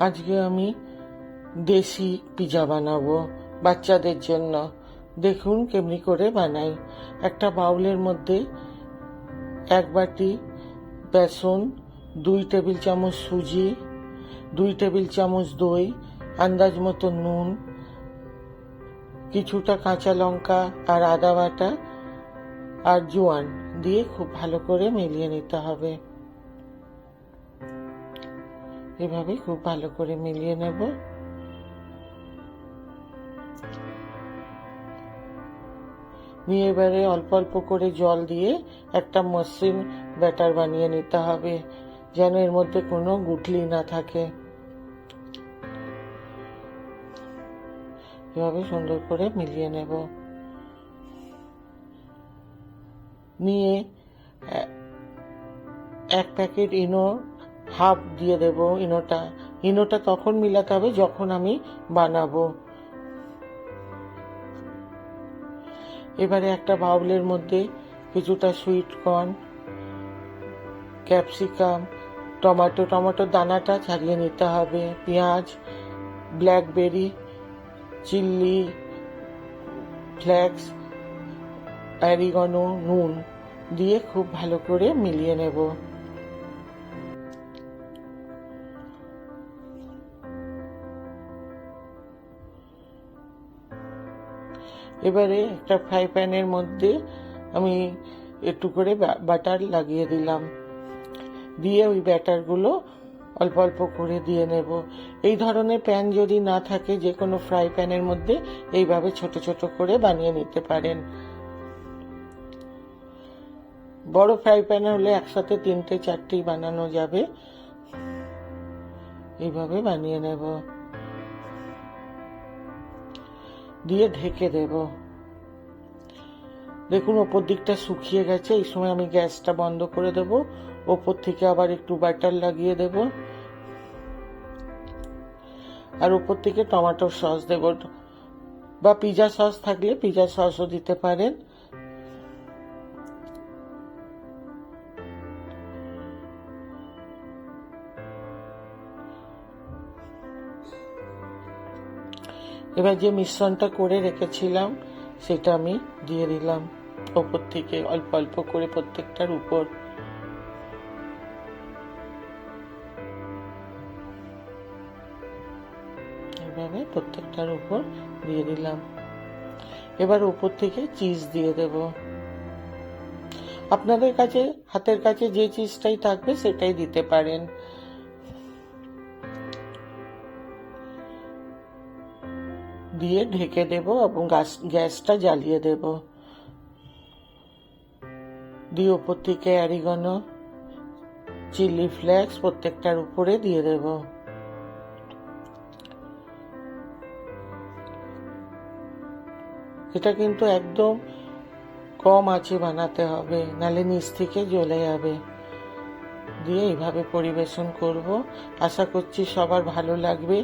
আজকে আমি দেশি পিজা বানাবো বাচ্চাদের জন্য। দেখুন কেমনি করে বানাই। একটা বাউলের মধ্যে এক বাটি বেসন, দুই টেবিল চামচ সুজি, দুই টেবিল চামচ দই, আন্দাজ মতো নুন, কিছুটা কাঁচা লঙ্কা আর আদা বাটা আর জোয়ান দিয়ে খুব ভালো করে মিলিয়ে নিতে হবে। এভাবে খুব ভালো করে মিলিয়ে নেব। নিয়ে এবারে অল্প অল্প করে জল দিয়ে একটা মসৃণ ব্যাটার বানিয়ে নিতে হবে, যেন এর মধ্যে কোনো গুটলি না থাকে। এভাবে সুন্দর করে মিলিয়ে নেব। নিয়ে এক প্যাকেট ইনো হাফ দিয়ে দেব ইনোটা। ইনোটা তখন মিলাতে হবে যখন আমি বানাবো। এবারে একটা বাউলের মধ্যে কিছুটা সুইট কর্ন ক্যাপসিকাম টমেটো টমেটোর দানাটা ছাড়িয়ে নিতে হবে, পেঁয়াজ ব্ল্যাকবেরি চিল্লি ফ্লেক্স অ্যারিগনো নুন দিয়ে খুব ভালো করে মিলিয়ে নেব। এবারে একটা ফ্রাই প্যানের মধ্যে আমি একটু করে বাটার লাগিয়ে দিলাম। দিয়ে ওই ব্যাটারগুলো অল্প অল্প করে দিয়ে নেব। এই ধরনের প্যান যদি না থাকে, যে কোনো ফ্রাই প্যানের মধ্যে এইভাবে ছোট ছোট করে বানিয়ে নিতে পারেন। বড় ফ্রাই প্যান হলে একসাথে তিনটে চারটি বানানো যাবে। এইভাবে বানিয়ে নেব। দিয়ে ঢেকে দেব। দেখুন, ওপর দিকটা শুকিয়ে গেছে। এই সময় আমি গ্যাসটা বন্ধ করে দেব। ওপর থেকে আবার একটু ব্যাটার লাগিয়ে দেব। আর ওপর থেকে টমেটো সস দেব। বা পিজা সস থাকলে পিজা সসও দিতে পারেন। এবার যে মিশ্রণটা করে রেখেছিলাম, সেটা আমি দিয়ে দিলাম ওপর থেকে অল্প অল্প করে প্রত্যেকটার উপর। এভাবে প্রত্যেকটার উপর দিয়ে দিলাম। এবার উপর থেকে চিজ দিয়ে দেব। আপনাদের কাছে, হাতের কাছে যে চিজটাই থাকবে, সেটাই দিতে পারেন। দিয়ে ঢেকে দেব এবং গাছ গ্যাসটা জ্বালিয়ে দেব। দিয়ে ওপর থেকে অ্যারিগনো চিলি ফ্লেক্স প্রত্যেকটার উপরে দিয়ে দেব। এটা কিন্তু একদম কম আছে বানাতে হবে, নালে নিচ থেকে জ্বলে যাবে। দিয়ে এইভাবে পরিবেশন করব। আশা করছি সবার ভালো লাগবে।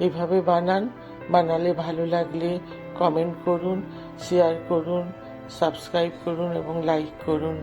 এইভাবে বানান। বানালে ভালো লাগলে কমেন্ট করুন শেয়ার করুন সাবস্ক্রাইব করুন এবং লাইক করুন।